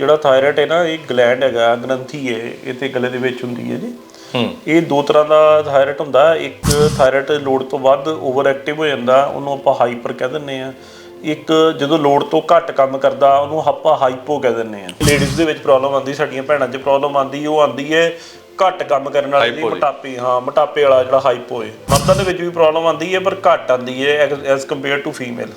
ਜਿਹੜਾ ਥਾਇਰਾਇਡ ਹੈ ਨਾ ਇਹ ਗਲੈਂਡ ਹੈਗਾ ਗ੍ਰੰਥੀ ਹੈ ਇਹ ਤੇ ਗਲੇ ਦੇ ਵਿੱਚ ਹੁੰਦੀ ਹੈ ਜੀ। ਹੂੰ। ਇਹ ਦੋ ਤਰ੍ਹਾਂ ਦਾ ਥਾਇਰਾਇਡ ਹੁੰਦਾ ਇੱਕ ਥਾਇਰਾਇਡ ਲੋਡ ਤੋਂ ਵੱਧ ਓਵਰ ਐਕਟਿਵ ਹੋ ਜਾਂਦਾ ਉਹਨੂੰ ਆਪਾਂ ਹਾਈਪਰ ਕਹਿ ਦਿੰਦੇ ਆ ਇੱਕ ਜਦੋਂ ਲੋਡ ਤੋਂ ਘੱਟ ਕੰਮ ਕਰਦਾ ਉਹਨੂੰ ਆਪਾਂ ਹਾਈਪੋ ਕਹਿ ਦਿੰਦੇ ਆ ਲੇਡੀਜ਼ ਦੇ ਵਿੱਚ ਪ੍ਰੋਬਲਮ ਆਉਂਦੀ ਸਾਡੀਆਂ ਭੈਣਾਂ 'ਚ ਪ੍ਰੋਬਲਮ ਆਉਂਦੀ ਉਹ ਆਉਂਦੀ ਹੈ ਘੱਟ ਕੰਮ ਕਰਨ ਵਾਲੇ ਦੀ। ਮੋਟਾਪੇ ਹਾਂ ਮੋਟਾਪੇ ਵਾਲਾ ਜਿਹੜਾ ਹਾਈਪੋ ਹੈ। ਮਰਦਾਂ ਦੇ ਵਿੱਚ ਵੀ ਪ੍ਰੋਬਲਮ ਆਉਂਦੀ ਹੈ ਪਰ ਘੱਟ ਆਉਂਦੀ ਹੈ ਐਸ ਕੰਪੇਅਰ ਟੂ ਫੀਮੇਲ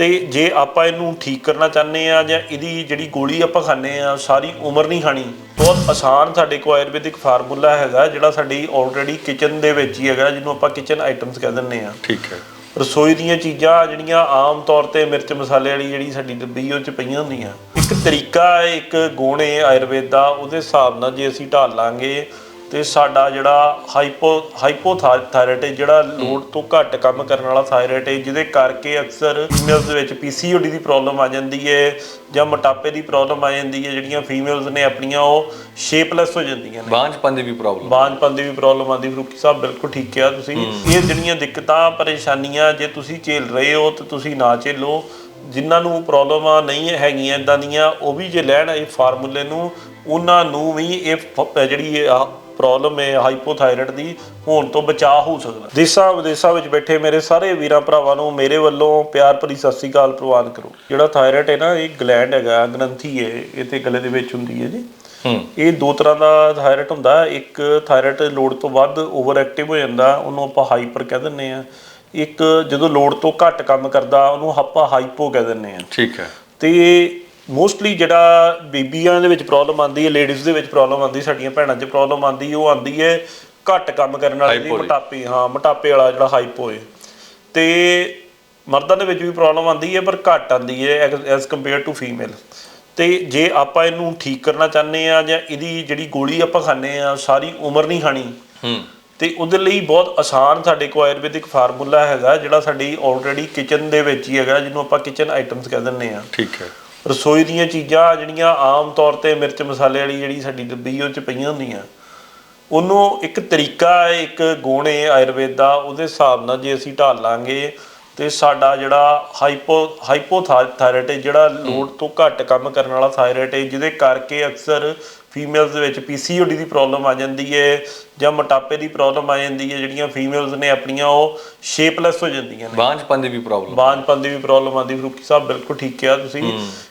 ਤੇ ਜੇ ਆਪਾਂ ਇਹਨੂੰ ਠੀਕ ਕਰਨਾ ਚਾਹੁੰਦੇ ਆ ਜਾਂ ਇਹਦੀ ਜਿਹੜੀ ਗੋਲੀ ਆਪਾਂ ਖਾਂਦੇ ਆ ਸਾਰੀ ਉਮਰ ਨਹੀਂ ਖਾਣੀ ਬਹੁਤ ਆਸਾਨ ਸਾਡੇ ਕੋਲ ਆਯੁਰਵੈਦਿਕ ਫਾਰਮੂਲਾ ਹੈਗਾ ਜਿਹੜਾ ਸਾਡੀ ਆਲਰੇਡੀ ਕਿਚਨ ਦੇ ਵਿੱਚ ਹੀ ਹੈਗਾ ਜਿਹਨੂੰ ਆਪਾਂ ਕਿਚਨ ਆਈਟਮਸ ਕਹਿ ਦਿੰਦੇ ਆ ਠੀਕ ਹੈ। ਰਸੋਈ ਦੀਆਂ ਚੀਜ਼ਾਂ ਜਿਹੜੀਆਂ ਆਮ ਤੌਰ ਤੇ ਮਿਰਚ ਮਸਾਲੇ ਵਾਲੀ ਜਿਹੜੀ ਸਾਡੀ ਡੱਬੀ ਉਹ ਚ ਪਈਆਂ ਹੁੰਦੀਆਂ। ਇੱਕ ਤਰੀਕਾ ਇੱਕ ਗੁਣ ਆਯੁਰਵੇਦ ਦਾ ਉਹਦੇ ਹਿਸਾਬ ਨਾਲ ਜੇ ਅਸੀਂ ਢਾਲ ਲਾਂਗੇ ਤੇ ਸਾਡਾ ਜਿਹੜਾ ਹਾਈਪੋ ਹਾਈਪੋਥਾਇਰਾਇਡ ਜਿਹੜਾ ਲੋਡ ਤੋਂ ਘੱਟ ਕੰਮ ਕਰਨ ਵਾਲਾ ਥਾਇਰਾਇਡ ਹੈ ਜਿਹਦੇ ਕਰਕੇ ਅਕਸਰ ਫੀਮੇਲਸ ਦੇ ਵਿੱਚ ਪੀਸੀਓਡੀ ਦੀ ਪ੍ਰੋਬਲਮ ਆ ਜਾਂਦੀ ਹੈ ਜਾਂ ਮੋਟਾਪੇ ਦੀ ਪ੍ਰੋਬਲਮ ਆ ਜਾਂਦੀ ਹੈ ਜਿਹੜੀਆਂ ਫੀਮੇਲਸ ਨੇ ਆਪਣੀਆਂ ਉਹ ਸ਼ੇਪਲੈਸ ਹੋ ਜਾਂਦੀਆਂ ਨੇ। ਬਾਂਝਪਨ ਦੀ ਵੀ ਪ੍ਰੋਬਲਮ ਬਾਂਝਪਨ ਦੀ ਵੀ ਪ੍ਰੋਬਲਮ ਆਉਂਦੀ ਫਰੂਕੀ ਸਾਹਿਬ ਬਿਲਕੁਲ ਠੀਕ ਕਿਹਾ ਤੁਸੀਂ। ਇਹ ਜਿਹੜੀਆਂ ਦਿੱਕਤਾਂ ਪਰੇਸ਼ਾਨੀਆਂ ਜੇ ਤੁਸੀਂ ਝੇਲ ਰਹੇ ਹੋ ਤਾਂ ਤੁਸੀਂ ਨਾ ਝੇਲੋ। ਜਿਨ੍ਹਾਂ ਨੂੰ ਪ੍ਰੋਬਲਮਾਂ ਨਹੀਂ ਹੈਗੀਆਂ ਇਦਾਂ ਦੀਆਂ ਉਹ ਵੀ ਜੇ ਲੈਣ ਇਹ ਫਾਰਮੂਲੇ ਨੂੰ ਉਹਨਾਂ ਨੂੰ ਵੀ ਇਹ ਫ- ਜਿਹੜੀ ਇਹ ਪ੍ਰੋਬਲਮ ਹੈ ਹਾਈਪੋਥਾਇਰਾਇਡ ਦੀ ਹੋਣ ਤੋਂ ਬਚਾਅ ਹੋ ਸਕਦਾ। ਦੇਸ਼ਾਂ ਵਿਦੇਸ਼ਾਂ ਵਿੱਚ ਬੈਠੇ ਮੇਰੇ ਸਾਰੇ ਵੀਰਾਂ ਭਰਾਵਾਂ ਨੂੰ ਮੇਰੇ ਵੱਲੋਂ ਪਿਆਰ ਭਰੀ ਸਤਿ ਸ੍ਰੀ ਅਕਾਲ ਪ੍ਰਵਾਨ ਕਰੋ। ਜਿਹੜਾ ਥਾਇਰਾਇਡ ਹੈ ਨਾ ਇਹ ਗਲੈਂਡ ਹੈਗਾ ਗ੍ਰੰਥੀ ਹੈ ਇਹ ਤੇ ਗਲੇ ਦੇ ਵਿੱਚ ਹੁੰਦੀ ਹੈ ਜੀ। ਹੂੰ। ਇਹ ਦੋ ਤਰ੍ਹਾਂ ਦਾ ਥਾਇਰਾਇਡ ਹੁੰਦਾ ਇੱਕ ਥਾਇਰਾਇਡ ਲੋਡ ਤੋਂ ਵੱਧ ਓਵਰ ਐਕਟਿਵ ਹੋ ਜਾਂਦਾ ਉਹਨੂੰ ਆਪਾਂ ਹਾਈਪਰ ਕਹਿ ਦਿੰਦੇ ਆ ਇੱਕ ਜਦੋਂ ਲੋਡ ਤੋਂ ਘੱਟ ਕੰਮ ਕਰਦਾ ਉਹਨੂੰ ਆਪਾਂ ਹਾਈਪੋ ਕਹਿ ਦਿੰਦੇ ਆ ਠੀਕ ਹੈ। ਤੇ ਮੋਸਟਲੀ ਜਿਹੜਾ ਬੀਬੀਆਂ ਦੇ ਵਿੱਚ ਪ੍ਰੋਬਲਮ ਆਉਂਦੀ ਹੈ ਲੇਡੀਜ਼ ਦੇ ਵਿੱਚ ਪ੍ਰੋਬਲਮ ਆਉਂਦੀ ਸਾਡੀਆਂ ਭੈਣਾਂ 'ਚ ਪ੍ਰੋਬਲਮ ਆਉਂਦੀ ਉਹ ਆਉਂਦੀ ਹੈ ਘੱਟ ਕੰਮ ਕਰਨ ਵਾਲੇ ਦੀ। ਮੋਟਾਪੇ ਹਾਂ ਮੋਟਾਪੇ ਵਾਲਾ ਜਿਹੜਾ ਹਾਈਪੋ ਹੈ। ਤੇ ਮਰਦਾਂ ਦੇ ਵਿੱਚ ਵੀ ਪ੍ਰੋਬਲਮ ਆਉਂਦੀ ਹੈ ਪਰ ਘੱਟ ਆਉਂਦੀ ਹੈ ਐਸ ਕੰਪੇਅਰ ਟੂ ਫੀਮੇਲ ਤੇ ਜੇ ਆਪਾਂ ਇਹਨੂੰ ਠੀਕ ਕਰਨਾ ਚਾਹੁੰਦੇ ਆ ਜਾਂ ਇਹਦੀ ਜਿਹੜੀ ਗੋਲੀ ਆਪਾਂ ਖਾਂਦੇ ਆ ਸਾਰੀ ਉਮਰ ਨਹੀਂ ਖਾਣੀ ਹੂੰ। ਤੇ ਉਹਦੇ ਲਈ ਬਹੁਤ ਆਸਾਨ ਸਾਡੇ ਕੋਲ ਆਯੁਰਵੈਦਿਕ ਫਾਰਮੂਲਾ ਹੈਗਾ ਜਿਹੜਾ ਸਾਡੀ ਆਲਰੇਡੀ ਕਿਚਨ ਦੇ ਵਿੱਚ ਹੀ ਹੈਗਾ ਜਿਹਨੂੰ ਆਪਾਂ ਕਿਚਨ ਆਈਟਮਸ ਕਹਿ ਦਿੰਦੇ ਆ ਠੀਕ ਹੈ। ਰਸੋਈ ਦੀਆਂ ਚੀਜ਼ਾਂ ਜਿਹੜੀਆਂ ਆਮ ਤੌਰ ਤੇ ਮਿਰਚ ਮਸਾਲੇ ਵਾਲੀ ਜਿਹੜੀ ਸਾਡੀ ਡੱਬੀ ਉਹ ਚ ਪਈਆਂ ਹੁੰਦੀਆਂ। ਉਹਨੂੰ ਇੱਕ ਤਰੀਕਾ ਹੈ ਇੱਕ ਗੁਣ ਹੈ ਆਯੁਰਵੇਦ ਦਾ ਉਹਦੇ ਹਿਸਾਬ ਨਾਲ ਜੇ ਅਸੀਂ ਢਾਲ ਲਾਂਗੇ ਤੇ ਸਾਡਾ ਜਿਹੜਾ ਹਾਈਪੋ ਹਾਈਪੋਥਾਇਰਾਇਡ ਜਿਹੜਾ ਲੋਡ ਤੋਂ ਘੱਟ ਕੰਮ ਕਰਨ ਵਾਲਾ ਥਾਇਰਾਇਡ ਹੈ ਜਿਹਦੇ ਕਰਕੇ ਅਕਸਰ ਫੀਮੇਲਸ ਦੇ ਵਿੱਚ ਪੀਸੀਓਡੀ ਦੀ ਪ੍ਰੋਬਲਮ ਆ ਜਾਂਦੀ ਹੈ ਜਾਂ ਮੋਟਾਪੇ ਦੀ ਪ੍ਰੋਬਲਮ ਆ ਜਾਂਦੀ ਹੈ ਜਿਹੜੀਆਂ ਫੀਮੇਲਸ ਨੇ ਆਪਣੀਆਂ ਉਹ ਸ਼ੇਪਲੈਸ ਹੋ ਜਾਂਦੀਆਂ ਨੇ। ਬਾਂਝਪਨ ਦੀ ਵੀ ਪ੍ਰੋਬਲਮ ਬਾਂਝਪਨ ਦੀ ਵੀ ਪ੍ਰੋਬਲਮ ਆਉਂਦੀ। ਫਰੂਕੀ ਸਾਹਿਬ ਬਿਲਕੁਲ ਠੀਕ ਕਿਹਾ ਤੁਸੀਂ।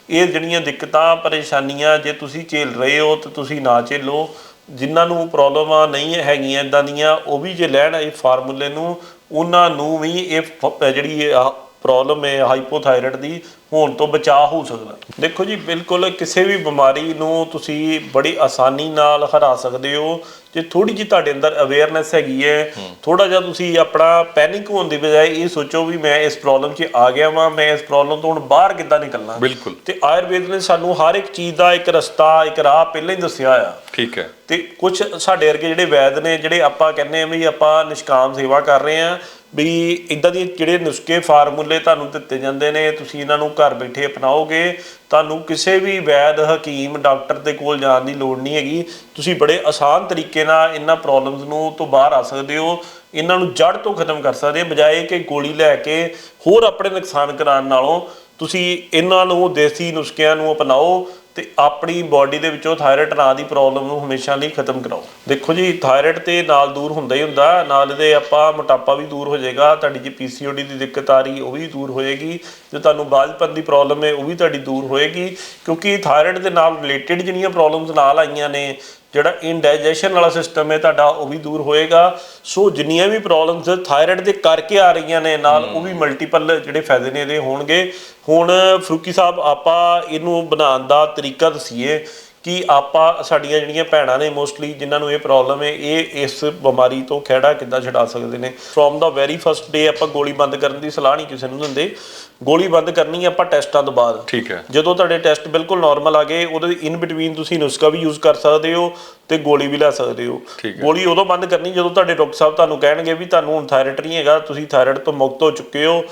ਇਹ ਜਿਹੜੀਆਂ ਦਿੱਕਤਾਂ ਪਰੇਸ਼ਾਨੀਆਂ ਜੇ ਤੁਸੀਂ ਝੇਲ ਰਹੇ ਹੋ ਤਾਂ ਤੁਸੀਂ ਨਾ ਝੇਲੋ। ਜਿਨ੍ਹਾਂ ਨੂੰ ਪ੍ਰੋਬਲਮਾਂ ਨਹੀਂ ਹੈਗੀਆਂ ਇਦਾਂ ਦੀਆਂ ਉਹ ਵੀ ਜੇ ਲੈਣ ਇਹ ਫਾਰਮੂਲੇ ਨੂੰ ਉਹਨਾਂ ਨੂੰ ਵੀ ਇਹ ਜਿਹੜੀ ਪ੍ਰੋਬਲਮ ਹੈ ਹਾਈਪੋਥਾਇਰਾਇਡ ਦੀ ਹੋਣ ਤੋਂ ਬਚਾਅ ਹੋ ਸਕਦਾ। ਦੇਖੋ ਜੀ ਬਿਲਕੁਲ ਕਿਸੇ ਵੀ ਬਿਮਾਰੀ ਨੂੰ ਤੁਸੀਂ ਬੜੀ ਆਸਾਨੀ ਨਾਲ ਹਰਾ ਸਕਦੇ ਹੋ। ਜੇ ਥੋੜੀ ਜਿਹੀ ਤੁਹਾਡੇ ਅੰਦਰ ਅਵੇਅਰਨੈਸ ਹੈਗੀ ਹੈ ਥੋੜਾ ਜਿਹਾ ਤੁਸੀਂ ਆਪਣਾ ਪੈਨਿਕ ਹੋਣ ਦੀ ਬਜਾਏ ਇਹ ਸੋਚੋ ਵੀ ਮੈਂ ਇਸ ਪ੍ਰੋਬਲਮ 'ਚ ਆ ਗਿਆ ਵਾਂ ਮੈਂ ਇਸ ਪ੍ਰੋਬਲਮ ਤੋਂ ਹੁਣ ਬਾਹਰ ਕਿੱਦਾਂ ਨਿਕਲਣਾ। ਬਿਲਕੁਲ। ਤੇ ਆਯੁਰਵੇਦ ਨੇ ਸਾਨੂੰ ਹਰ ਇੱਕ ਚੀਜ਼ ਦਾ ਇੱਕ ਰਸਤਾ ਇੱਕ ਰਾਹ ਪਹਿਲਾਂ ਹੀ ਦੱਸਿਆ ਆ। ਠੀਕ ਹੈ। ਤੇ ਕੁਝ ਸਾਡੇ ਵਰਗੇ ਜਿਹੜੇ ਵੈਦ ਨੇ ਜਿਹੜੇ ਆਪਾਂ ਕਹਿੰਦੇ ਆ ਵੀ ਆਪਾਂ ਨਿਸ਼ਕਾਮ ਸੇਵਾ ਕਰ ਰਹੇ ਆ ਵੀ ਇਦਾਂ ਦੇ ਜਿਹੜੇ ਨੁਸਖੇ ਫਾਰਮੂਲੇ ਤੁਹਾਨੂੰ ਦਿੱਤੇ ਜਾਂਦੇ ਨੇ, ਤੁਸੀਂ ਇਹਨਾਂ ਨੂੰ ਘਰ ਬੈਠੇ ਅਪਣਾਓਗੇ, ਤੁਹਾਨੂੰ ਕਿਸੇ ਵੀ ਵੈਦ, ਹਕੀਮ, ਡਾਕਟਰ ਦੇ ਕੋਲ ਜਾਣ ਦੀ ਲੋੜ ਨਹੀਂ ਹੈਗੀ। ਤੁਸੀਂ ਬੜੇ ਆਸਾਨ ਤਰੀਕੇ ਨਾਲ ਇਹਨਾਂ ਪ੍ਰੋਬਲਮਸ ਨੂੰ ਤੋਂ ਬਾਹਰ ਆ ਸਕਦੇ ਹੋ। ਇਹਨਾਂ ਨੂੰ ਜੜ ਤੋਂ ਖਤਮ ਕਰ ਸਕਦੇ ਹੋ, ਬਜਾਏ ਕਿ ਗੋਲੀ ਲੈ ਕੇ ਹੋਰ ਆਪਣੇ ਨੁਕਸਾਨ ਕਰਾਉਣ ਨਾਲੋਂ ਤੁਸੀਂ ਇਹਨਾਂ ਨੂੰ ਦੇਸੀ ਨੁਸਖਿਆਂ ਨੂੰ ਅਪਣਾਓ। ਤੇ ਆਪਣੀ ਬਾਡੀ ਦੇ ਵਿੱਚੋਂ ਥਾਇਰਾਇਡ ਨਾਂ ਦੀ ਪ੍ਰੋਬਲਮ ਨੂੰ ਹਮੇਸ਼ਾ ਲਈ ਖਤਮ ਕਰਾਓ। ਦੇਖੋ ਜੀ ਥਾਇਰਾਇਡ ਤੇ ਨਾਲ ਦੂਰ ਹੁੰਦਾ ਹੀ ਹੁੰਦਾ, ਨਾਲ ਦੇ ਆਪਾਂ ਮੋਟਾਪਾ ਵੀ ਦੂਰ ਹੋ ਜਾਏਗਾ, ਤੁਹਾਡੀ ਜੇ ਪੀਸੀਓਡੀ ਦੀ ਦਿੱਕਤ ਆ ਰਹੀ, ਉਹ ਵੀ ਦੂਰ ਹੋਏਗੀ ਜੋ ਤੁਹਾਨੂੰ ਬਾਝਪਨ ਦੀ ਪ੍ਰੋਬਲਮ ਹੈ, ਉਹ ਵੀ ਤੁਹਾਡੀ ਦੂਰ ਹੋਏਗੀ, ਕਿਉਂਕਿ ਥਾਇਰਾਇਡ ਦੇ ਨਾਲ ਰਿਲੇਟਡ ਜਿਹੜੀਆਂ ਪ੍ਰੋਬਲਮਸ ਨਾਲ ਆਈਆਂ ਨੇ ਜਿਹੜਾ ਇਨਡਾਈਜੈਸ਼ਨ ਵਾਲਾ ਸਿਸਟਮ ਹੈ ਤੁਹਾਡਾ, ਉਹ ਵੀ ਦੂਰ ਹੋਏਗਾ। ਸੋ ਜਿੰਨੀਆਂ ਵੀ ਪ੍ਰੋਬਲਮਸ ਥਾਇਰਾਇਡ ਦੇ ਕਰਕੇ ਆ ਰਹੀਆਂ ਨੇ ਨਾਲ, ਉਹ ਵੀ ਮਲਟੀਪਲ ਜਿਹੜੇ ਫਾਇਦੇ ਨੇ ਇਹਦੇ ਹੋਣਗੇ। ਹੁਣ ਫਰੂਕੀ ਸਾਹਿਬ, ਆਪਾਂ ਇਹਨੂੰ ਬਣਾਉਣ ਦਾ ਤਰੀਕਾ ਦਸੀਏ। ਕਿ ਆਪਾਂ ਸਾਡੀਆਂ ਜਿਹੜੀਆਂ ਭੈਣਾਂ ਨੇ ਮੋਸਟਲੀ ਜਿਨ੍ਹਾਂ ਨੂੰ ਇਹ ਪ੍ਰੋਬਲਮ ਹੈ ਇਹ ਇਸ ਬਿਮਾਰੀ ਤੋਂ ਖਿਹੜਾ ਕਿੱਦਾਂ ਛਡਾ ਸਕਦੇ ਨੇ? From the very first day ਆਪਾਂ ਗੋਲੀ ਬੰਦ ਕਰਨ ਦੀ ਸਲਾਹ ਨਹੀਂ ਕਿਸੇ ਨੂੰ ਦਿੰਦੇ। ਗੋਲੀ ਬੰਦ ਕਰਨੀ ਆਪਾਂ ਟੈਸਟਾਂ ਤੋਂ ਬਾਅਦ। ਠੀਕ ਹੈ। ਜਦੋਂ ਤੁਹਾਡੇ ਟੈਸਟ ਬਿਲਕੁਲ ਨਾਰਮਲ ਆ ਗਏ ਉਹਦੇ ਇਨ ਬਿਟਵੀਨ ਤੁਸੀਂ ਨੁਸਖਾ ਵੀ ਯੂਜ਼ ਕਰ ਸਕਦੇ ਹੋ ਤੇ ਗੋਲੀ ਵੀ ਲੈ ਸਕਦੇ ਹੋ। ਗੋਲੀ ਉਦੋਂ ਬੰਦ ਕਰਨੀ ਜਦੋਂ ਤੁਹਾਡੇ ਡਾਕਟਰ ਸਾਹਿਬ ਤੁਹਾਨੂੰ ਕਹਿਣਗੇ ਵੀ ਤੁਹਾਨੂੰ ਹੁਣ ਥਾਇਰਾਇਡ ਨਹੀਂ ਹੈਗਾ ਤੁਸੀਂ ਥਾਇਰਾਇਡ ਤੋਂ ਮੁਕਤ ਹੋ ਚੁੱਕੇ ਹੋ।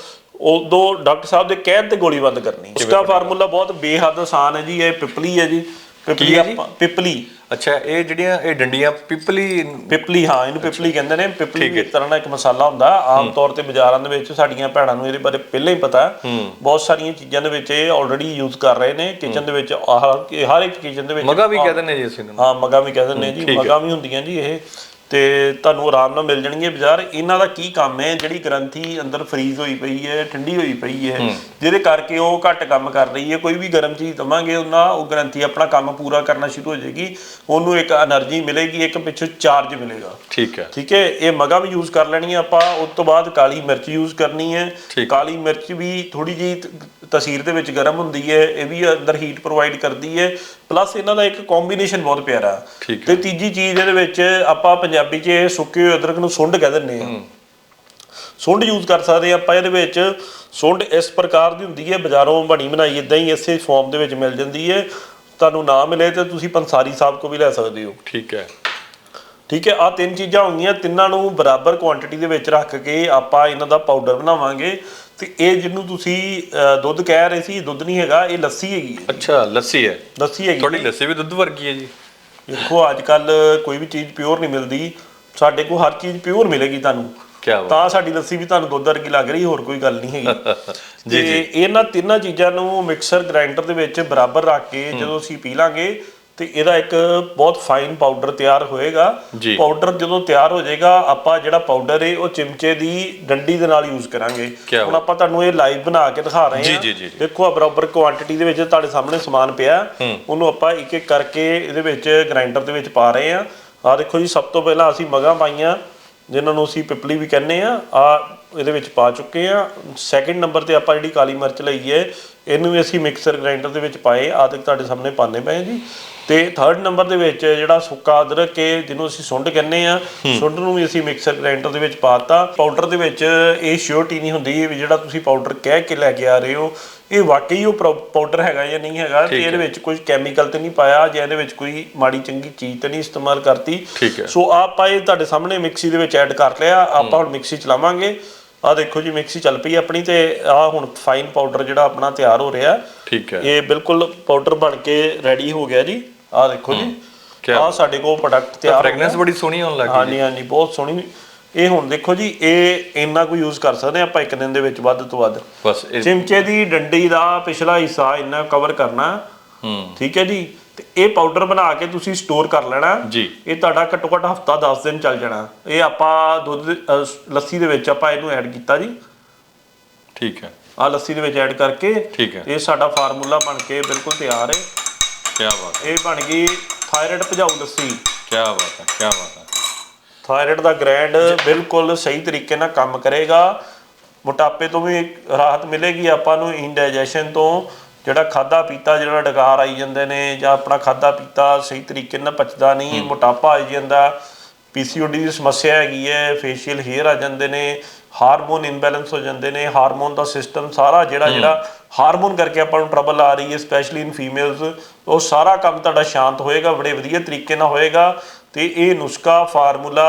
ਉਦੋਂ ਡਾਕਟਰ ਸਾਹਿਬ ਦੇ ਕਹਿਣ ਤੇ ਗੋਲੀ ਬੰਦ ਕਰਨੀ। ਇਸਦਾ ਫਾਰਮੂਲਾ ਬਹੁਤ ਬੇਹੱਦ ਆਸਾਨ ਹੈ ਜੀ ਇਹ ਪਿਪਲੀ ਹੈ ਜੀ। ਜੀ? ਆਪਾਂ ਪਿਪਲੀ। ਅੱਛਾ ਇਹ ਜਿਹੜੀਆਂ ਇਹ ਡੰਡੀਆਂ ਪਿਪਲੀ ਪਿਪਲੀ ਹਾਂ ਇਹਨੂੰ ਪਿਪਲੀ ਕਹਿੰਦੇ ਨੇ। ਪਿਪਲੀ। ਇੱਕ ਤਰ੍ਹਾਂ ਦਾ ਇੱਕ ਮਸਾਲਾ ਹੁੰਦਾ। ਆਮ ਤੌਰ ਤੇ ਬਾਜ਼ਾਰਾਂ ਦੇ ਵਿੱਚ ਸਾਡੀਆਂ ਭੈਣਾਂ ਨੂੰ ਇਹਦੇ ਬਾਰੇ ਪਹਿਲਾਂ ਹੀ ਪਤਾ। ਬਹੁਤ ਸਾਰੀਆਂ ਚੀਜ਼ਾਂ ਦੇ ਵਿੱਚ ਇਹ ਆਲਰੇਡੀ ਯੂਜ਼ ਕਰ ਰਹੇ ਨੇ। ਕਿਚਨ ਦੇ ਵਿੱਚ ਹਰ ਇੱਕ ਕਿਚਨ ਦੇ ਵਿੱਚ ਮਗਾ ਵੀ ਕਹਿ ਦਿੰਦੇ ਜੀ ਅਸੀਂ ਨੂੰ ਹਾਂ ਮਗਾ ਵੀ ਕਹਿ ਦਿੰਦੇ ਜੀ। ਮਗਾ ਵੀ ਹੁੰਦੀਆਂ ਜੀ ਇਹ। ਤੇ ਤੁਹਾਨੂੰ ਆਰਾਮ ਨਾਲ ਮਿਲ ਜਾਣਗੇ ਬਾਜ਼ਾਰ। ਇਹਨਾਂ ਦਾ ਕੀ ਕੰਮ ਹੈ? ਜਿਹੜੀ ਗ੍ਰੰਥੀ ਅੰਦਰ ਫਰੀਜ਼ ਹੋਈ ਪਈ ਹੈ ਠੰਡੀ ਹੋਈ ਪਈ ਹੈ ਜਿਹਦੇ ਕਰਕੇ ਉਹ ਘੱਟ ਕੰਮ ਕਰ ਰਹੀ ਹੈ। ਕੋਈ ਵੀ ਗਰਮ ਚੀਜ਼ ਦਵਾਂਗੇ ਉਹਨਾਂ ਉਹ ਗ੍ਰੰਥੀ ਆਪਣਾ ਕੰਮ ਪੂਰਾ ਕਰਨਾ ਸ਼ੁਰੂ ਹੋ ਜਾਏਗੀ। ਉਹਨੂੰ ਇੱਕ એનર્ਜੀ ਮਿਲੇਗੀ ਇੱਕ ਪਿੱਛੇ ਚਾਰਜ ਮਿਲੇਗਾ। ਠੀਕ ਹੈ। ਠੀਕ ਹੈ? ਇਹ ਮਗਾ ਵੀ ਯੂਜ਼ ਕਰ ਲੈਣੀ ਹੈ ਆਪਾਂ। ਉਸ ਤੋਂ ਬਾਅਦ ਕਾਲੀ ਮਿਰਚ ਯੂਜ਼ ਕਰਨੀ ਹੈ। ਕਾਲੀ ਮਿਰਚ ਵੀ ਥੋੜੀ ਜੀ ਤਸੀਰ ਦੇ ਵਿੱਚ ਗਰਮ ਹੁੰਦੀ ਹੈ। ਇਹ ਵੀ ਅੰਦਰ ਹੀਟ ਪ੍ਰੋਵਾਈਡ ਕਰਦੀ ਹੈ। ਪਲੱਸ ਇਹਨਾਂ ਦਾ ਇੱਕ ਕੰਬੀਨੇਸ਼ਨ ਬਹੁਤ ਪਿਆਰਾ। ਤੇ ਤੀਜੀ ਚੀਜ਼ ਇਹਦੇ ਵਿੱਚ ਆਪਾਂ ਪੰਜਾਬੀ 'ਚ ਸੁੱਕੇ ਹੋਏ ਅਦਰਕ ਨੂੰ ਸੁੰਡ ਕਹਿ ਦਿੰਦੇ ਆ ਸੁੰਡ ਯੂਜ਼ ਕਰ ਸਕਦੇ ਆ ਆਪਾਂ ਇਹਦੇ ਵਿੱਚ। ਸੁੰਡ ਇਸ ਪ੍ਰਕਾਰ ਦੀ ਹੁੰਦੀ ਹੈ ਬਾਜ਼ਾਰੋਂ ਬਣੀ ਬਣਾਈ ਇਦਾਂ ਹੀ ਇਸੇ ਫਾਰਮ ਦੇ ਵਿੱਚ ਮਿਲ ਜਾਂਦੀ ਹੈ। ਤੁਹਾਨੂੰ ਨਾ ਮਿਲੇ ਤੇ ਤੁਸੀਂ ਪੰਸਾਰੀ ਸਾਹਿਬ ਕੋ ਵੀ ਲੈ ਸਕਦੇ ਹੋ। ਠੀਕ ਹੈ। ਠੀਕ ਹੈ ਆ ਤਿੰਨ ਚੀਜ਼ਾਂ ਹੋਣਗੀਆਂ ਤਿੰਨਾਂ ਨੂੰ ਬਰਾਬਰ ਕੁਆਂਟੀਟੀ ਦੇ ਵਿੱਚ ਰੱਖ ਕੇ ਆਪਾਂ ਇਹਨਾਂ ਦਾ ਪਾਊਡਰ ਬਣਾਵਾਂਗੇ। ਤੇ ਇਹ ਜਿਹਨੂੰ ਤੁਸੀਂ ਅਹ, ਦੁੱਧ ਕਹਿ ਰਹੇ ਸੀ ਦੁੱਧ ਨਹੀਂ ਹੈਗਾ ਇਹ ਲੱਸੀ ਹੈਗੀ ਹੈ ਅੱਛਾ ਲੱਸੀ ਹੈ। ਲੱਸੀ ਹੈਗੀ ਤੁਹਾਡੀ ਲੱਸੀ ਵੀ ਦੁੱਧ ਵਰਗੀ ਹੈ ਜੀ। ਦੇਖੋ ਅੱਜ ਕੱਲ ਕੋਈ ਵੀ ਚੀਜ਼ ਪਿਓਰ ਨਹੀਂ ਮਿਲਦੀ। ਸਾਡੇ ਕੋਲ ਹਰ ਚੀਜ਼ ਪਿਓਰ ਮਿਲੇਗੀ ਤੁਹਾਨੂੰ। ਬਾਤ। ਤਾਂ ਸਾਡੀ ਲੱਸੀ ਵੀ ਤੁਹਾਨੂੰ ਦੁੱਧ ਵਰਗੀ ਲੱਗ ਰਹੀ ਹੋਰ ਕੋਈ ਗੱਲ ਨਹੀਂ ਹੈਗੀ। ਜੀ, ਤੇ ਇਹਨਾਂ ਤਿੰਨਾਂ ਚੀਜ਼ਾਂ ਨੂੰ ਮਿਕਸਰ ਗ੍ਰਾਈਂਡਰ ਦੇ ਵਿੱਚ ਬਰਾਬਰ ਰੱਖ ਕੇ ਜਦੋਂ ਅਸੀਂ ਪੀ ਲਾਂਗੇ ਤੇ ਇਹਦਾ ਇੱਕ ਬਹੁਤ ਫਾਈਨ ਪਾਊਡਰ ਤਿਆਰ ਹੋਏਗਾ। ਪਾਊਡਰ ਜਦੋਂ ਤਿਆਰ ਹੋ ਜਾਏਗਾ ਆਪਾਂ ਜਿਹੜਾ ਪਾਊਡਰ ਹੈ ਉਹ ਚਿਮਚੇ ਦੀ ਡੰਡੀ ਦੇ ਨਾਲ ਯੂਜ਼ ਕਰਾਂਗੇ। ਹੁਣ ਆਪਾਂ ਤੁਹਾਨੂੰ ਇਹ ਲਾਈਵ ਬਣਾ ਕੇ ਦਿਖਾ ਰਹੇ ਹਾਂ। ਦੇਖੋ ਆ ਬਰਾਬਰ ਕੁਆਂਟੀਟੀ ਦੇ ਵਿੱਚ ਤੁਹਾਡੇ ਸਾਹਮਣੇ ਸਮਾਨ ਪਿਆ। ਉਹਨੂੰ ਆਪਾਂ ਇੱਕ ਇੱਕ ਕਰਕੇ ਇਹਦੇ ਵਿੱਚ ਗ੍ਰਾਈਂਡਰ ਦੇ ਵਿੱਚ ਪਾ ਰਹੇ ਆ ਆ ਦੇਖੋ ਜੀ ਸਭ ਤੋਂ ਪਹਿਲਾਂ ਅਸੀਂ ਮਗਾਂ ਪਾਈਆਂ। ਜਿਨ੍ਹਾਂ ਨੂੰ ਅਸੀਂ ਪਿਪਲੀ ਵੀ ਕਹਿੰਦੇ ਆ ਆ ਇਹਦੇ ਵਿੱਚ ਪਾ ਚੁੱਕੇ ਆ ਸੈਕਿੰਡ ਨੰਬਰ ਤੇ ਆਪਾਂ ਜਿਹੜੀ ਕਾਲੀ ਮਿਰਚ ਲਈ ਹੈ ਇਹਨੂੰ ਵੀ ਅਸੀਂ ਮਿਕਸਰ ਗ੍ਰਾਈਂਡਰ ਦੇ ਵਿੱਚ ਪਾਏ। ਆ ਤੱਕ ਤੁਹਾਡੇ ਸਾਹਮਣੇ ਪਾਣੇ ਪਏ ਜੀ। ਤੇ ਥਰਡ ਨੰਬਰ ਦੇ ਵਿੱਚ ਜਿਹੜਾ ਸੁੱਕਾ ਅਦਰਕ ਹੈ ਜਿਹਨੂੰ ਅਸੀਂ ਸੁੰਡ ਕਹਿੰਦੇ ਆ ਸੁੰਡ ਨੂੰ ਵੀ ਅਸੀਂ ਮਿਕਸਰ ਗ੍ਰਾਈਂਡਰ ਦੇ ਵਿੱਚ ਪਾਤਾ। ਪਾਊਡਰ ਦੇ ਵਿੱਚ ਇਹ ਸ਼ਿਓਰਟੀ ਨਹੀਂ ਹੁੰਦੀ ਵੀ ਜਿਹੜਾ ਤੁਸੀਂ ਪਾਊਡਰ ਕਹਿ ਕੇ ਲੈ ਕੇ ਆ ਰਹੇ ਹੋ। ਇਹ ਵਾਕਈ ਉਹ ਪਾਊਡਰ ਹੈਗਾ ਜਾਂ ਨਹੀਂ ਹੈਗਾ ਤੇ ਇਹਦੇ ਵਿੱਚ ਕੋਈ ਕੈਮੀਕਲ ਤੇ ਨਹੀਂ ਪਾਇਆ ਜਾਂ ਇਹਦੇ ਵਿੱਚ ਕੋਈ ਮਾੜੀ ਚੰਗੀ ਚੀਜ਼ ਤੇ ਨਹੀਂ ਇਸਤੇਮਾਲ ਕਰਤੀ। ਸੋ ਆਪਾਂ ਇਹ ਤੁਹਾਡੇ ਸਾਹਮਣੇ ਮਿਕਸੀ ਦੇ ਵਿੱਚ ਐਡ ਕਰ ਲਿਆ। ਆਪਾਂ ਹੁਣ ਮਿਕਸੀ ਚਲਾਵਾਂਗੇ। ਆ ਦੇਖੋ ਜੀ ਮਿਕਸੀ ਚੱਲ ਪਈ ਆਪਣੀ ਤੇ ਆ ਹੁਣ ਫਾਈਨ ਪਾਊਡਰ ਜਿਹੜਾ ਆਪਣਾ ਤਿਆਰ ਹੋ ਰਿਹਾ। ਠੀਕ ਹੈ। ਇਹ ਬਿਲਕੁਲ ਪਾਊਡਰ ਬਣ ਕੇ ਰੈਡੀ ਹੋ ਗਿਆ ਜੀ। ਆ ਦੇਖੋ ਜੀ। ਆ ਸਾਡੇ ਕੋਲ ਪ੍ਰੋਡਕਟ ਤਿਆਰ ਹੋ ਗਿਆ ਫ੍ਰੈਗਨੈਂਸ ਬੜੀ ਸੋਹਣੀ ਆਉਣ ਲੱਗ ਹਾਂਜੀ ਹਾਂਜੀ ਬਹੁਤ ਸੋਹਣੀ। ਇਹ ਹੁਣ ਦੇਖੋ ਜੀ ਇਹ ਇੰਨਾ ਕੁ ਯੂਜ਼ ਕਰ ਸਕਦੇ ਆਪਾਂ ਇੱਕ ਦਿਨ ਦੇ ਵਿੱਚ ਵੱਧ ਤੋਂ ਵੱਧ। ਬਸ ਇਹ ਚਿਮਚੇ ਦੀ ਡੰਡੀ ਦਾ ਪਿਛਲਾ ਹਿੱਸਾ ਇੰਨਾ ਕਵਰ ਕਰਨਾ। ਹੂੰ। ਠੀਕ ਹੈ ਜੀ? ਤੇ ਇਹ ਪਾਊਡਰ ਬਣਾ ਕੇ ਤੁਸੀਂ ਸਟੋਰ ਕਰ ਲੈਣਾ। ਜੀ। ਇਹ ਤੁਹਾਡਾ ਘੱਟੋ ਘੱਟ ਹਫਤਾ 10 ਦਿਨ ਚੱਲ ਜਾਣਾ। ਇਹ ਆਪਾਂ ਦੁੱਧ ਦੇ- ਅਹ ਲੱਸੀ ਦੇ ਵਿੱਚ ਆਪਾਂ ਇਹਨੂੰ ਐਡ ਕੀਤਾ ਜੀ। ਠੀਕ ਹੈ। ਆ ਲੱਸੀ ਦੇ ਵਿੱਚ ਐਡ ਕਰਕੇ ਠੀਕ ਹੈ। ਇਹ ਸਾਡਾ ਫਾਰਮੂਲਾ ਬਣ ਕੇ ਬਿਲਕੁਲ ਤਿਆਰ ਹੈ। ਕੀ ਬਾਤ ਇਹ ਬਣ ਗਈ ਥਾਇਰਾਇਡ ਭਜਾਊ ਲੱਸੀ। ਕੀ ਬਾਤ ਹੈ ਕੀ ਬਾਤ ਹੈ। ਥਾਇਰਾਇਡ ਦਾ ਗ੍ਰੈਂਡ ਬਿਲਕੁਲ ਸਹੀ ਤਰੀਕੇ ਨਾਲ ਕੰਮ ਕਰੇਗਾ। ਮੋਟਾਪੇ ਤੋਂ ਵੀ ਰਾਹਤ ਮਿਲੇਗੀ ਆਪਾਂ ਨੂੰ ਇੰਡਾਈਜੈਸ਼ਨ ਤੋਂ। ਜਿਹੜਾ ਖਾਦਾ ਪੀਤਾ ਜਿਹੜਾ ਡਕਾਰ ਆਈ ਜਾਂਦੇ ਨੇ ਜਾਂ ਆਪਣਾ ਖਾਦਾ ਪੀਤਾ ਸਹੀ ਤਰੀਕੇ ਨਾਲ ਪਚਦਾ ਨਹੀਂ ਮੋਟਾਪਾ ਆਈ ਜਾਂਦਾ। ਪੀਸੀਓਡੀ ਦੀ ਸਮੱਸਿਆ ਹੈਗੀ ਹੈ ਫੇਸ਼ੀਅਲ ਹੇਅਰ ਆ ਜਾਂਦੇ ਨੇ ਹਾਰਮੋਨ ਇੰਬੈਲੈਂਸ ਹੋ ਜਾਂਦੇ ਨੇ ਹਾਰਮੋਨ ਦਾ ਸਿਸਟਮ ਸਾਰਾ ਜਿਹੜਾ ਜਿਹੜਾ ਹਾਰਮੋਨ ਕਰਕੇ ਆਪਾਂ ਨੂੰ ਟਰਬਲ ਆ ਰਹੀ ਹੈ ਸਪੈਸ਼ਲੀ ਇਨ ਫੀਮੇਲਸ ਉਹ ਸਾਰਾ ਕੰਮ ਤੁਹਾਡਾ ਸ਼ਾਂਤ ਹੋਏਗਾ ਬੜੇ ਵਧੀਆ ਤਰੀਕੇ ਨਾਲ ਹੋਏਗਾ। ਤੇ ਇਹ ਨੁਸਖਾ ਫਾਰਮੂਲਾ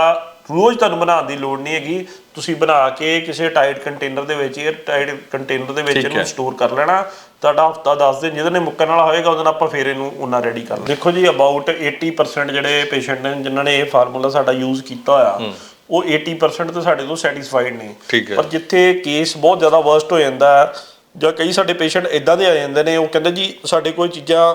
ਰੋਜ਼ ਤੁਹਾਨੂੰ ਬਣਾਉਣ ਦੀ ਲੋੜ ਨਹੀਂ ਹੈਗੀ। ਤੁਸੀਂ ਬਣਾ ਕੇ ਕਿਸੇ ਟਾਈਟ ਕੰਟੇਨਰ ਦੇ ਵਿੱਚ 에ਅਰ ਟਾਈਟ ਕੰਟੇਨਰ ਦੇ ਵਿੱਚ। ਇਹਨੂੰ ਸਟੋਰ ਕਰ ਲੈਣਾ। ਤੁਹਾਡਾ ਹਫਤਾ 10 ਦਿਨ ਜਿਹਦੇ ਨੇ ਮੁੱਕਣ ਵਾਲਾ ਹੋਏਗਾ ਉਹਦੇ ਨਾਲ ਆਪਾਂ ਫੇਰ ਇਹਨੂੰ ਉਹਨਾਂ ਰੈਡੀ ਕਰ ਦੇਖੋ ਜੀ ਅਬਾਊਟ 80% ਜਿਹੜੇ ਪੇਸ਼ੈਂਟ ਨੇ ਜਿਨ੍ਹਾਂ ਨੇ ਇਹ ਫਾਰਮੂਲਾ ਸਾਡਾ ਯੂਜ਼ ਕੀਤਾ ਹੋਇਆ ਉਹ 80% ਤੇ ਸਾਡੇ ਤੋਂ ਸੈਟੀਸਫਾਈਡ ਨੇ। ਪਰ ਜਿੱਥੇ ਕੇਸ ਬਹੁਤ ਜ਼ਿਆਦਾ ਵਰਸਟ ਹੋ ਜਾਂਦਾ ਹੈ, ਜਾਂ ਕਈ ਸਾਡੇ ਪੇਸ਼ੈਂਟ ਇਦਾਂ ਦੇ ਆ ਜਾਂਦੇ ਨੇ ਉਹ ਕਹਿੰਦੇ ਜੀ ਸਾਡੇ ਕੋਲ ਚੀਜ਼ਾਂ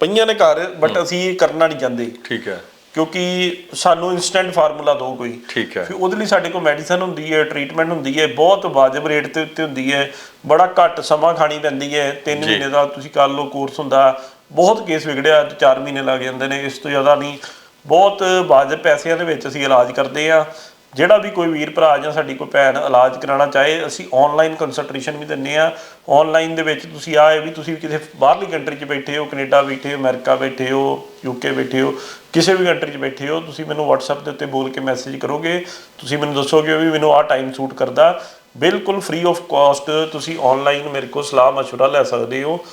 ਪਈਆਂ ਨੇ ਘਰ ਬਟ ਅਸੀਂ ਇਹ ਕਰਨਾ ਨਹੀਂ ਚਾਹੁੰਦੇ। ਠੀਕ ਹੈ। ਕਿਉਂਕਿ ਸਾਨੂੰ ਇਨਸਟੈਂਟ ਫਾਰਮੂਲਾ ਦਿਓ ਕੋਈ। ਠੀਕ ਹੈ। ਫਿਰ ਉਹਦੇ ਲਈ ਸਾਡੇ ਕੋਲ ਮੈਡੀਸਨ ਹੁੰਦੀ ਹੈ ਟ੍ਰੀਟਮੈਂਟ ਹੁੰਦੀ ਹੈ ਬਹੁਤ ਵਾਜਬ ਰੇਟ ਤੇ ਉੱਤੇ ਹੁੰਦੀ ਹੈ। ਬੜਾ ਘੱਟ ਸਮਾਂ ਖਾਣੀ ਪੈਂਦੀ ਹੈ। 3 ਮਹੀਨੇ ਦਾ ਤੁਸੀਂ ਕਰ ਲਓ ਕੋਰਸ ਹੁੰਦਾ। ਬਹੁਤ ਕੇਸ ਵਿਗੜਿਆ 4 ਮਹੀਨੇ ਲੱਗ ਜਾਂਦੇ ਨੇ। ਇਸ ਤੋਂ ਜ਼ਿਆਦਾ ਨਹੀਂ। ਬਹੁਤ ਵਾਜਬ ਪੈਸਿਆਂ ਦੇ ਵਿੱਚ ਅਸੀਂ ਇਲਾਜ ਕਰਦੇ ਆ ਜਿਹੜਾ ਵੀ ਕੋਈ ਵੀਰ ਭਰਾ ਜਾਂ ਸਾਡੀ ਕੋਈ ਭੈਣ ਇਲਾਜ ਕਰਾਉਣਾ ਚਾਹੇ, ਅਸੀਂ ਆਨਲਾਈਨ ਕੰਸਲਟੇਸ਼ਨ ਵੀ ਦਿੰਨੇ ਆ ਆਨਲਾਈਨ ਦੇ ਵਿੱਚ ਤੁਸੀਂ ਆਏ ਵੀ ਤੁਸੀਂ ਕਿਤੇ ਬਾਹਰਲੀ ਕੰਟਰੀ 'ਚ ਬੈਠੇ ਹੋ, ਕੈਨੇਡਾ ਬੈਠੇ ਹੋ, ਅਮਰੀਕਾ ਬੈਠੇ ਹੋ ਯੂਕੇ ਬੈਠੇ ਹੋ, ਕਿਸੇ ਵੀ ਕੰਟਰੀ 'ਚ ਬੈਠੇ ਹੋ, ਤੁਸੀਂ ਮੈਨੂੰ WhatsApp ਦੇ ਉੱਤੇ ਬੋਲ ਕੇ ਮੈਸੇਜ ਕਰੋਗੇ। ਤੁਸੀਂ ਮੈਨੂੰ ਦੱਸੋਗੇ ਵੀ ਮੈਨੂੰ ਆਹ ਟਾਈਮ ਸੂਟ ਕਰਦਾ। ਬਿਲਕੁਲ ਫ੍ਰੀ ਆਫ ਕਾਸਟ ਤੁਸੀਂ ਆਨਲਾਈਨ ਮੇਰੇ ਕੋਲ ਸਲਾਹ ਮਸ਼ਵਰਾ ਲੈ ਸਕਦੇ ਹੋ।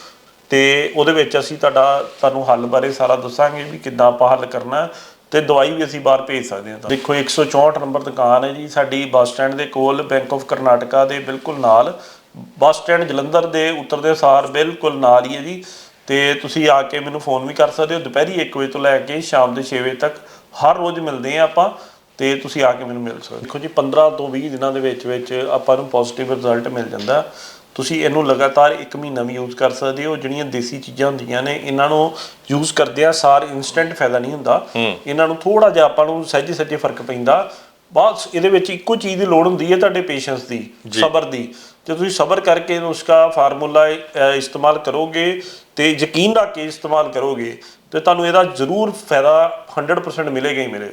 ਤੇ ਉਹਦੇ ਵਿੱਚ ਅਸੀਂ ਤੁਹਾਡਾ, ਤੁਹਾਨੂੰ ਹੱਲ ਬਾਰੇ ਸਾਰਾ ਦੱਸਾਂਗੇ ਵੀ ਕਿੱਦਾਂ ਆਪਾਂ ਹੱਲ ਕਰਨਾ। ਤੇ ਦਵਾਈ ਵੀ ਅਸੀਂ ਬਾਹਰ ਭੇਜ ਸਕਦੇ ਹਾਂ ਤਾਂ। ਦੇਖੋ 164 ਨੰਬਰ ਦੁਕਾਨ ਹੈ ਜੀ, ਸਾਡੀ ਬੱਸ ਸਟੈਂਡ ਦੇ ਕੋਲ ਬੈਂਕ ਆਫ ਕਰਨਾਟਕਾ ਦੇ ਬਿਲਕੁਲ ਨਾਲ ਬੱਸ ਸਟੈਂਡ ਜਲੰਧਰ ਦੇ ਉਤਰਦੇ ਸਾਰ ਬਿਲਕੁਲ ਨਾਲ ਹੀ ਹੈ ਜੀ ਤੇ ਤੁਸੀਂ ਆ ਕੇ ਮੈਨੂੰ ਫੋਨ ਵੀ ਕਰ ਸਕਦੇ ਹੋ, ਦੁਪਹਿਰੀ 1 ਵਜੇ ਤੋਂ ਲੈ ਕੇ ਸ਼ਾਮ ਦੇ 6 ਵਜੇ ਤੱਕ ਹਰ ਰੋਜ਼ ਮਿਲਦੇ ਆ ਆਪਾਂ, ਤੇ ਤੁਸੀਂ ਆ ਕੇ ਮੈਨੂੰ ਮਿਲ ਸਕਦੇ ਹੋ। ਦੇਖੋ ਜੀ 15 ਤੋਂ 20 ਦਿਨਾਂ ਦੇ ਵਿੱਚ ਵਿੱਚ ਆਪਾਂ ਨੂੰ ਪੋਜ਼ਿਟਿਵ ਰਿਜ਼ਲਟ ਮਿਲ ਜਾਂਦਾ ਤੁਸੀਂ ਇਹਨੂੰ ਲਗਾਤਾਰ 1 ਮਹੀਨਾ ਵੀ ਯੂਜ਼ ਕਰ ਸਕਦੇ ਹੋ। ਜਿਹੜੀਆਂ ਦੇਸੀ ਚੀਜ਼ਾਂ ਹੁੰਦੀਆਂ ਨੇ ਇਹਨਾਂ ਨੂੰ ਯੂਜ਼ ਕਰਦੇ ਆ ਸਾਰ ਇਨਸਟੈਂਟ ਫਾਇਦਾ ਨਹੀਂ ਹੁੰਦਾ। ਇਹਨਾਂ ਨੂੰ ਥੋੜਾ ਜਿਹਾ ਆਪਾਂ ਨੂੰ ਸਹਿਜੇ ਸਹਿਜੇ ਫ਼ਰਕ ਪੈਂਦਾ। ਬਸ ਇਹਦੇ ਵਿੱਚ ਇੱਕੋ ਚੀਜ਼ ਦੀ ਲੋੜ ਹੁੰਦੀ ਹੈ ਤੁਹਾਡੇ ਪੇਸ਼ੈਂਸ ਦੀ ਸਬਰ ਦੀ। ਜੇ ਤੁਸੀਂ ਸਬਰ ਕਰਕੇ ਉਸਕਾ ਫਾਰਮੂਲਾ ਇਸਤੇਮਾਲ ਕਰੋਗੇ ਤੇ ਯਕੀਨ ਰੱਖ ਕੇ ਇਸਤੇਮਾਲ ਕਰੋਗੇ ਤੇ ਤੁਹਾਨੂੰ ਇਹਦਾ ਜ਼ਰੂਰ ਫਾਇਦਾ 100% ਮਿਲੇਗਾ ਹੀ ਮਿਲੇਗਾ।